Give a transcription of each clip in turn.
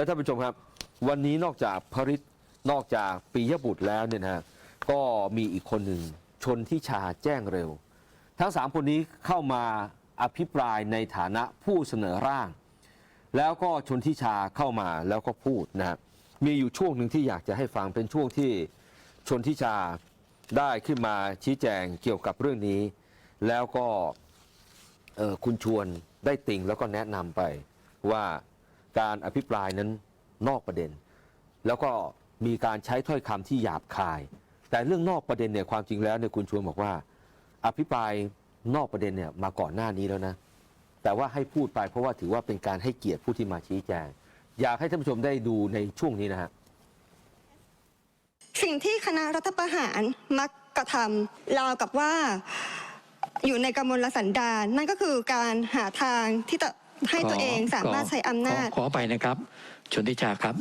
แล้วท่านผู้ชมครับ วันนี้นอกจากพริตนอกจากปียบุตรแล้วเนี่ยนะฮะก็มีอีกคนหนึ่งชนทิชาแจ้งเร็ว ทั้งสามคนนี้เข้ามาอภิปรายในฐานะผู้เสนอร่าง แล้วก็ชนทิชาเข้ามาแล้วก็พูดนะฮะมีอยู่ช่วงหนึ่งที่อยากจะให้ฟังเป็นช่วงที่ชนทิชาได้ขึ้นมาชี้แจงเกี่ยวกับเรื่องนี้ แล้วก็คุณชวนได้ติ่งแล้วก็แนะนำไปว่า การอภิปรายนั้นนอกประเด็น แล้วก็มีการใช้ถ้อยคำที่หยาบคาย แต่เรื่องนอกประเด็นเนี่ยความจริงแล้วเนี่ยคุณชวนบอกว่า อภิปรายนอกประเด็นเนี่ยมาก่อนหน้านี้แล้วนะ แต่ว่าให้พูดไปเพราะว่าถือว่าเป็นการให้เกียรติผู้ที่มาชี้แจง อยากให้ท่านผู้ชมได้ดูในช่วงนี้นะฮะสิ่งที่คณะรัฐประหารมักกระทำราวกับว่าอยู่ในกำมลสันดานนั่นก็คือการหาทางที่จะ ให้ตัวเองสามารถใช้อำนาจ ขอขอไปนะครับ ชนทิชาครับ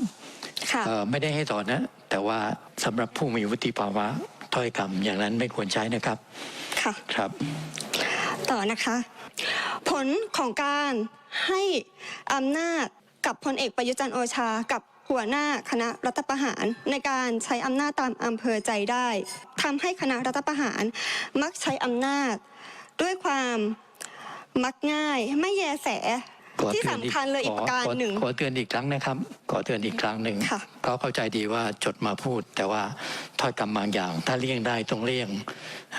ค่ะเอ่อไม่ได้ให้ถอนนะ แต่ว่าสำหรับผู้มีวุฒิภาวะถ้อยคำอย่างนั้นไม่ควรใช้นะครับ ค่ะครับ ต่อนะคะ ผลของการให้อำนาจกับพลเอกประยุจันทร์โอชากับหัวหน้าคณะรัฐประหารในการใช้อำนาจตามอำเภอใจได้ทำให้คณะรัฐประหารมักใช้อำนาจด้วยความ มักง่าย ไม่แยแส ขอที่เตือนสำคัญเลยอีกขประการขหนึ่งขอเตือนอีกครั้งนะครับ ขอเตือนอีกครั้งหนึ่งค่ะก็เข้าใจดีว่าจดมาพูด แต่ว่าถ้อยคำบางอย่าง ถ้าเลี่ยงได้ต้องเลี่ยง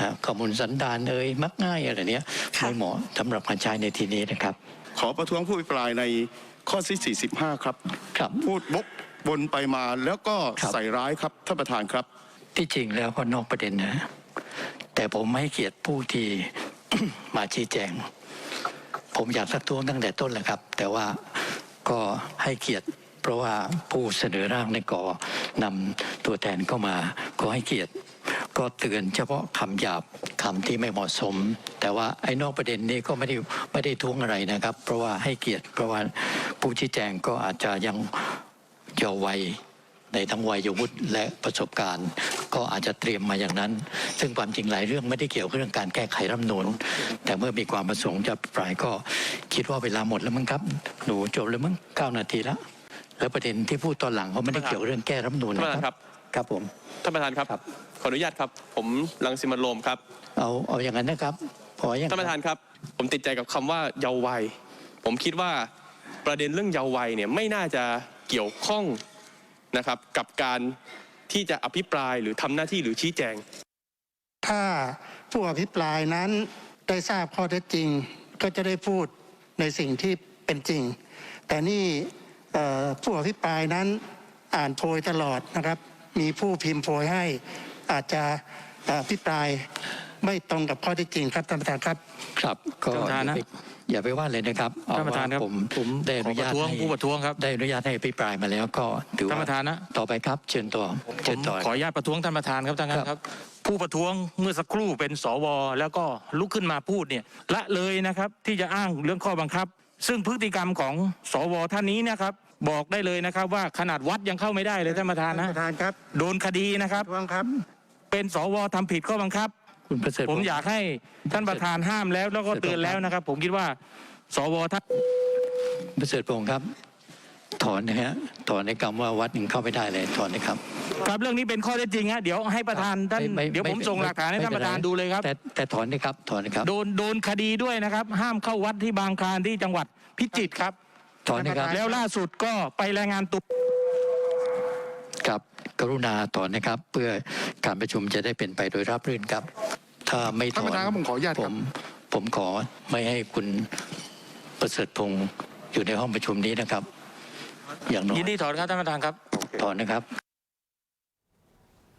ฮะข้อมูลสันดานเอ่ยมักง่ายอะไรเนี้ยไม่เหมาะสำหรับการใช้ในทีนี้นะครับ ขอประท้วงผู้อภิปรายในข้อที่45 ครับ ครับ พูดบกวนไปมาแล้วก็ครับ ใส่ร้ายครับท่านประธานครับ ที่จริงแล้วก็นอกประเด็นนะ แต่ผมไม่ให้เกียรติผู้ที่ มาชี้แจง ผมอยากสักท้วงตั้งแต่ต้นแหละครับ แต่ว่าก็ให้เกียรติ เพราะว่าผู้เสนอร่างในก่อนำตัวแทนเข้ามาก็ให้เกียรติ ก็เตือนเฉพาะคำหยาบคำที่ไม่เหมาะสม แต่ว่าไอ้นอกประเด็นนี้ก็ไม่ได้ไม่ได้ท้วงอะไรนะครับ เพราะว่าให้เกียรติ เพราะว่าผู้ชี้แจงก็อาจจะยังเยาว์วัยในทั้งวัยวุฒิและประสบการณ์ ก็อาจจะเตรียมมาอย่างนั้น ซึ่งความจริงหลายเรื่องไม่ได้เกี่ยวกับเรื่องการแก้ไขรัฐธรรมนูญแต่เมื่อมีความประสงค์จะอภิปรายก็คิดว่าเวลาหมดแล้วมั้งครับหนูจบแล้วมั้งเก้านาทีแล้วแล้วประเด็นที่พูดตอนหลังเขาไม่ได้เกี่ยวเรื่องแก้รัฐธรรมนูญท่านประธานนะคครัรับบครับผมท่านประธานครับครับขออนุญาตครับ ผมรังสิมันต์โรมครับ เอาเอาอย่างนั้นนะครับพออย่างท่านประธานครับ ผมติดใจกับคำว่าเยาว์วัย ผมคิดว่าประเด็นเรื่องเยาว์วัยเนี่ยไม่น่าจะเกี่ยวข้องนะครับกับการ ที่จะอภิปรายหรือทำหน้าที่หรือชี้แจง ถ้าผู้อภิปรายนั้นได้ทราบข้อเท็จจริง ก็จะได้พูดในสิ่งที่เป็นจริง แต่นี่เอ่อผู้อภิปรายนั้นอ่านโพยตลอดนะครับ มีผู้พิมพ์โพยให้อาจจะเอ่ออภิปรายไม่ตรงกับข้อเท็จจริงครับท่านประธานครับ ครับก็ท่านประธานนะ อย่าไปว่าเลยนะครับเอท่านประธานครับว่ผมผมได้อนุญาตขอประท้วงให้ผู้ประท้วงครับได้อนุญาตให้อภิปรายมาแล้วก็ถือว่าท่านประธานนะต่อไปครับ เชิญต่อผมเชิญต่อขออนุญาตประท้วงท่านประธานครับท่านนั้นคครัรับบผู้ประท้วงเมื่อสักครู่เป็นสว แล้วก็ลุกขึ้นมาพูดเนี่ยละเลยนะครับที่จะอ้างเรื่องข้อบังคับ ซึ่งพฤติกรรมของสวท่านนี้นะครับบอกได้เลยนะครับ ว่าขนาดวัดยังเข้าไม่ได้เลยท่านประธานท่านนะประธานครับ โดนคดีนะครับทวงครับเป็นสวทำผิดข้อบังคับ คุณประเสริฐผมอยากให้ท่านประธานห้ามแล้ว แล้วก็เตือนแล้วนะครับ ผมคิดว่า สวท่านประเสริฐพงศ์ครับ ถอนนะฮะถอนในคำว่าวัดหนึ่งเข้าไม่ได้เลยถอนนะครับ ครับเรื่องนี้เป็นข้อเท็จจริงฮะเดี๋ยวให้ประธานท่านไไเดี๋ยวผมส่งหลักฐานให้ท่านประธานดูเลยครับ แต่แต่ถอนนะครับถอนนะครับ โดนโดนคดีด้วยนะครับ ห้ามเข้าวัดที่บางคลานที่จังหวัดพิจิตรครับ ถอนนะครับแล้วล่าสุดก็ไปรายงานตัว ครับ กรุณาถอนนะครับ เพื่อการประชุมจะได้เป็นไปโดยราบรื่นครับ ถ้าไม่ถอนท่านประธานครับผมขออนุญาตผครับมผมขอไม่ให้คุณประเสริฐพงศ์อยู่ในห้องประชุมนี้นะครับ อย่างน้อยยินดีถอนครับท่านประธานครับ ถอนนะครับ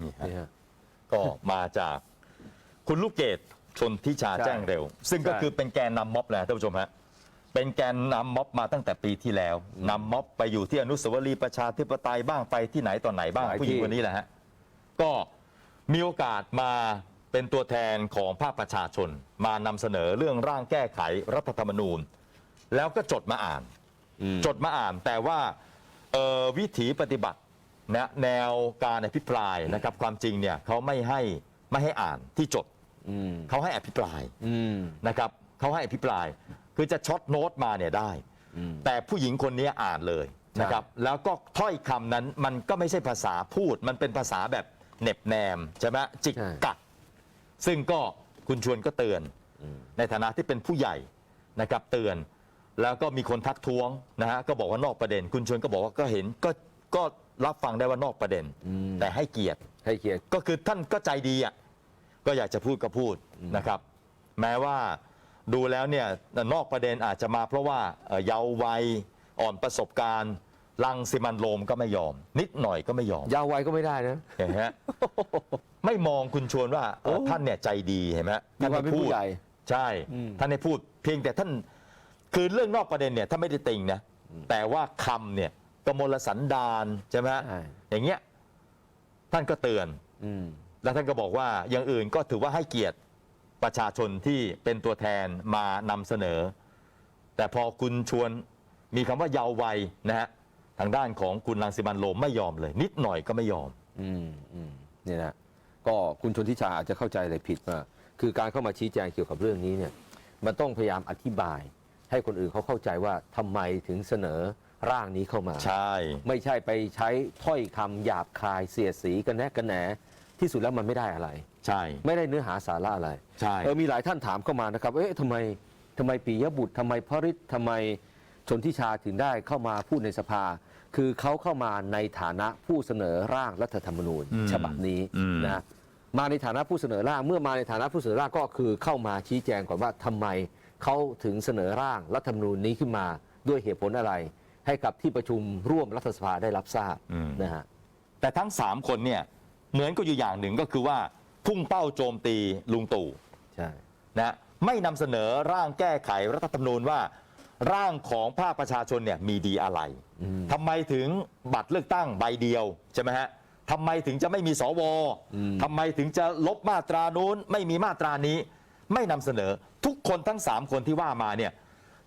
นี่ฮะนี่ฮะ ก็มาจากคุณลูกเกดชนทิชาใช่แจ้งเร็ว ซึ่งก็ใช่ คือเป็นแกนนำม็อบแหละท่านผู้ชมฮะ เป็นแกนนำม็อบมาตั้งแต่ปีที่แล้วนำม็อบไปอยู่ที่อนุสาวรีย์ประชาธิปไตยบ้างไปที่ไหนต่อไหนบ้างหลายที่ ผู้หญิงคนนี้แหละฮะก็มีโอกาสมาเป็นตัวแทนของภาคประชาชน มานำเสนอเรื่องร่างแก้ไขรัฐธรรมนูญ แล้วก็จดมาอ่านอืมจดมาอ่านแต่ว่าเอ่อวิถีปฏิบัตินะแนวการอภิปรายนะครับความจริงเนี่ยเขาไม่ให้ไม่ให้อ่านที่จดอืมเขาให้อภิปรายอืมนะครับเขาให้อภิปราย คือจะช็อตโน้ตมาเนี่ยได้อืมแต่ผู้หญิงคนนี้อ่านเลยนะครับแล้วก็ถ้อยคำนั้นมันก็ไม่ใช่ภาษาพูด มันเป็นภาษาแบบเหน็บแนมใช่ไหมจิกใช่กัด ซึ่งก็คุณชวนก็เตือน ในฐานะที่เป็นผู้ใหญ่นะครับเตือน แล้วก็มีคนทักท้วงนะฮะก็บอกว่านอกประเด็น คุณชวนก็บอกว่าก็เห็นก็ก็รับฟังได้ว่านอกประเด็น แต่ให้เกียรติให้เกียรติก็คือท่านก็ใจดีอะก็อยากจะพูดก็พูดนะครับ แม้ว่า ดูแล้วเนี่ยนอกประเด็นอาจจะมาเพราะว่าเอ่อเยาว์วัยอ่อนประสบการณ์ลังสิมันโรมก็ไม่ยอม นิดหน่อยก็ไม่ยอม ยาวไวก็ไม่ได้นะ เห็นไหมฮะไม่มองคุณชวนว่าเอ่อท่านเนี่ยใจดีเห็นไหมฮะมีความเป็นผู้ใหญ่ ใช่อืมท่านให้พูด เพียงแต่ท่านคือเรื่องนอกประเด็นเนี่ยท่านไม่ได้ติงนะแต่ว่าคำเนี่ยกมลสันดานใช่ไหมฮะใช่ อย่างเงี้ยท่านก็เตือน อืม แล้วท่านก็บอกว่าอย่างอื่นก็ถือว่าให้เกียรติ ประชาชนที่เป็นตัวแทนมานำเสนอ แต่พอคุณชวนมีคำว่าเยาว์วัยนะฮะทางด้านของคุณรังสิมันโรมไม่ยอมเลย นิดหน่อยก็ไม่ยอม อืมอืมเนี่ยนะก็คุณชนทิชาอาจจะเข้าใจอะไรผิดมาคือการเข้ามาชี้แจงเกี่ยวกับเรื่องนี้เนี่ยมันต้องพยายามอธิบาย ให้คนอื่นเขาเข้าใจว่าทำไมถึงเสนอร่างนี้เข้ามา ใช่ ไม่ใช่ไปใช้ถ้อยคำหยาบคายเสียดสีกันแนกกันแหนที่สุดแล้วมันไม่ได้อะไร ใช่ ไม่ได้เนื้อหาสาระอะไรใช่ เออมีหลายท่านถามเข้ามานะครับ เอ๊ะทำไมทำไมปียบุตรทำไมพระฤทธิ์ทำไมชนทิชาถึงได้เข้ามาพูดในสภา คือเขาเข้ามาในฐานะผู้เสนอร่างรัฐธรรมนูญอืมฉบับนี้อืม นะมาในฐานะผู้เสนอร่างเมื่อมาในฐานะผู้เสนอร่างก็คือเข้ามาชี้แจงก่อนว่าทำไมเขาถึงเสนอร่างรัฐธรรมนูญนี้ขึ้นมาด้วยเหตุผลอะไร ให้กับที่ประชุมร่วมรัฐสภาได้รับทราบอืมนะฮะ แต่ทั้ง 3 คนเนี่ยเหมือนก็อยู่อย่างหนึ่งก็คือว่า พุ่งเป้าโจมตีลุงตู่ใช่นะไม่นำเสนอร่างแก้ไขรัฐธรรมนูญว่า ร่างของภาคประชาชนเนี่ยมีดีอะไรอืมทำไมถึงบัตรเลือกตั้งใบเดียวใช่ไหมฮะทำไมถึงจะไม่มีสวอืมทำไมถึงจะลบมาตรานู้น ไม่มีมาตรานี้ ไม่นำเสนอทุกคนทั้ง3คนที่ว่ามาเนี่ย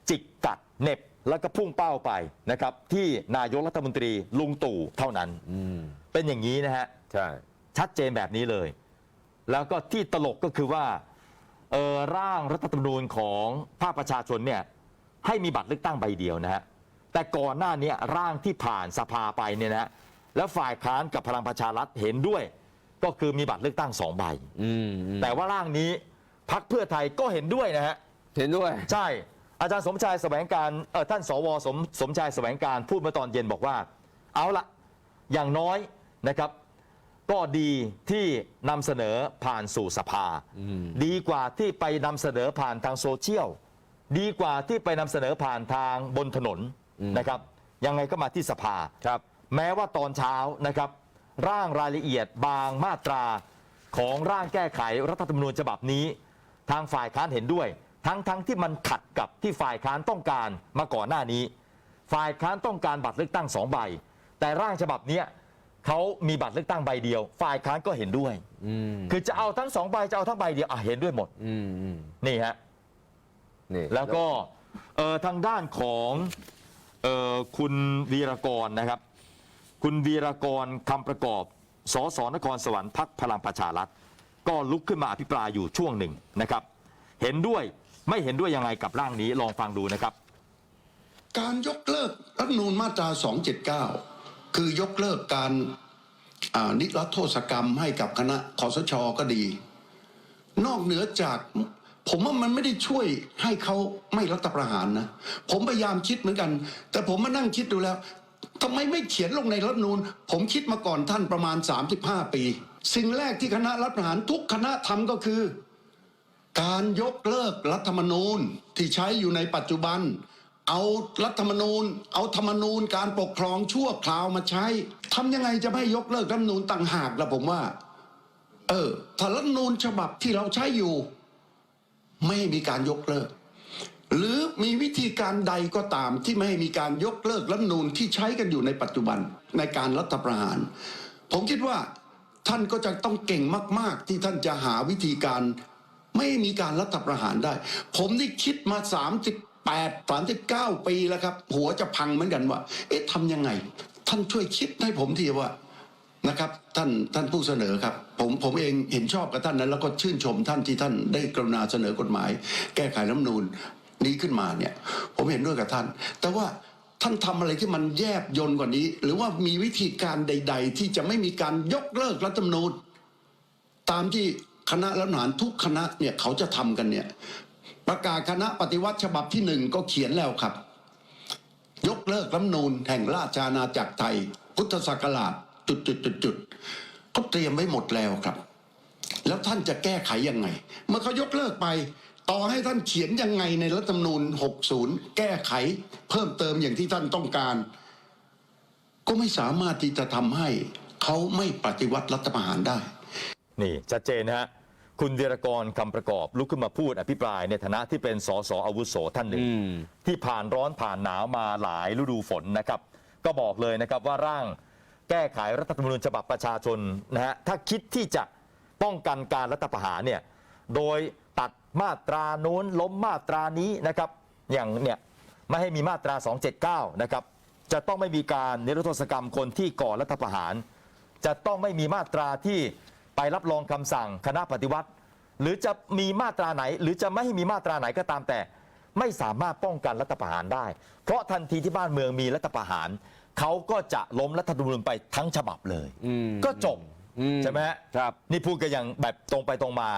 จิกกัดเหน็บแล้วก็พุ่งเป้าไปนะครับ ที่นายกรัฐมนตรีลุงตู่เท่านั้นอืมเป็นอย่างนี้นะฮะใช่ชัดเจนแบบนี้เลย แล้วก็ที่ตลกก็คือว่าเออร่างรัฐธรรมนูญของภาคประชาชนเนี่ยให้มีบัตรเลือกตั้งใบเดียวนะฮะแต่ก่อนหน้านี้ร่างที่ผ่านสภาไปเนี่ยนะฮะแล้วฝ่ายค้านกับพลังประชารัฐเห็นด้วย ก็คือมีบัตรเลือกตั้งสองใบอืมอืมแต่ว่าร่างนี้พักเพื่อไทยก็เห็นด้วยนะฮะเห็นด้วย ใช่อาจารย์สมชายแสวงการเออท่านสวสมสมชายแสวงการพูดเมื่อตอนเย็นบอกว่า เอาละอย่างน้อยนะครับ ก็ดีที่นำเสนอผ่านสู่สภาอืมดีกว่าที่ไปนำเสนอผ่านทางโซเชียล ดีกว่าที่ไปนำเสนอผ่านทางบนถนนนะครับ ยังไงก็มาที่สภาครับ แม้ว่าตอนเช้านะครับ ร่างรายละเอียดบางมาตราของร่างแก้ไขรัฐธรรมนูญฉบับนี้ ทางฝ่ายค้านเห็นด้วย ทั้งทั้งที่มันขัดกับที่ฝ่ายค้านต้องการมาก่อนหน้านี้ ฝ่ายค้านต้องการบัตรเลือกตั้งสองใบ แต่ร่างฉบับเนี้ย เขามีบัตรเลือกตั้งใบเดียว ฝ่ายค้านก็เห็นด้วย อืมคือจะเอาทั้งสองใบจะเอาทั้งใบเดียวอะเห็นด้วยหมดอืมอืมนี่ฮะ นี่แล้วก็เอ่อทางด้านของเอ่อคุณวีรกรนะครับ คุณวีรกรคำประกอบสสนครสวรรค์พักพลังประชารัฐก็ลุกขึ้นมาอภิปรายอยู่ช่วงหนึ่งนะครับ เห็นด้วยไม่เห็นด้วยยังไงกับร่างนี้ลองฟังดูนะครับ การยกเลิกรัฐธรรมนูญมาตรา 279 คือยกเลิกการนิรโทษกรรมให้กับคณะคอสชก็ดี นอกเหนือจากผมว่ามันไม่ได้ช่วยให้เขาไม่รัฐประหารนะ ผมพยายามคิดเหมือนกัน แต่ผมมานั่งคิดดูแล้วทำไมไม่เขียนลงในรัฐมนูญผมคิดมาก่อนท่านประมาณ 35 ปี สิ่งแรกที่คณะรัฐประหารทุกคณะทำก็คือ การยกเลิกรัฐธรรมนูญที่ใช้อยู่ในปัจจุบัน เอารัฐธรรมนูญ เอาธรรมนูญการปกครองชั่วคราวมาใช้ทำยังไงจะไม่ยกเลิกรัฐธรรมนูญต่างหากล่ะผมว่า เออถ้ารัฐธรรมนูญฉบับที่เราใช้อยู่ ไม่มีการยกเลิก หรือมีวิธีการใดก็ตามที่ไม่ให้มีการยกเลิกรัฐธรรมนูญที่ใช้กันอยู่ในปัจจุบันในการรัฐประหาร ผมคิดว่าท่านก็จะต้องเก่งมาก ๆ ที่ท่านจะหาวิธีการ ไม่มีการรัฐประหารได้ ผมนี่คิดมา 8 39 ปีแล้วครับ หัวจะพังเหมือนกันว่า เอ๊ะทำยังไง ท่านช่วยคิดให้ผมทีว่านะครับท่านท่านผู้เสนอครับ ผมผมเองเห็นชอบกับท่านนั้น แล้วก็ชื่นชมท่านที่ท่านได้กรุณาเสนอกฎหมาย แก้ไขรัฐมนูญนี้ขึ้นมาเนี่ย ผมเห็นด้วยกับท่าน แต่ว่าท่านทำอะไรที่มันแยบยนต์กว่านี้ หรือว่ามีวิธีการใด ๆ ที่จะไม่มีการยกเลิกรัฐธรรมนูญตามที่คณะรัฐประหารทุกคณะเนี่ยเขาจะทำกันเนี่ย ประกาศคณะปฏิวัติฉบับที่หนึ่งก็เขียนแล้วครับ ยกเลิกรัฐนูญแห่งราชอาณาจักรไทย พุทธศักราชจุดจุดจุดจุดๆเขาเตรียมไว้หมดแล้วครับ แล้วท่านจะแก้ไขยังไง เมื่อเขายกเลิกไป ต่อให้ท่านเขียนยังไงในรัฐธรรมนูญ 60 แก้ไข เพิ่มเติมอย่างที่ท่านต้องการ ก็ไม่สามารถที่จะทำให้เขาไม่ปฏิวัติรัฐประหารได้ นี่ชัดเจนนะฮะ คุณเดรกรคำประกอบลุกขึ้นมาพูดอภิปรายในฐานะที่เป็นสสอาวุโสท่านหนึ่งอืมที่ผ่านร้อนผ่านหนาวมาหลายฤดูฝนนะครับ ก็บอกเลยนะครับว่าร่างแก้ไขรัฐธรรมนูญฉบับประชาชนนะฮะถ้าคิดที่จะป้องกันการรัฐประหารเนี่ยโดยตัดมาตราโน้นล้มมาตรานี้นะครับ อย่างเนี่ยไม่ให้มีมาตรา 279 นะครับ จะต้องไม่มีการนิรโทษกรรมคนที่ก่อรัฐประหาร จะต้องไม่มีมาตราที่ ไปรับรองคำสั่งคณะปฏิวัติ หรือจะมีมาตราไหน หรือจะไม่ให้มีมาตราไหนก็ตามแต่ ไม่สามารถป้องกันรัฐประหารได้ เพราะทันทีที่บ้านเมืองมีรัฐประหารเขาก็จะล้มรัฐธรรมนูญไปทั้งฉบับเลยอืมก็จบอืใช่ไหมฮะครับ นี่พูดกันอย่างแบบตรงไปตรงมา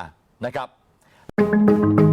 นะครับ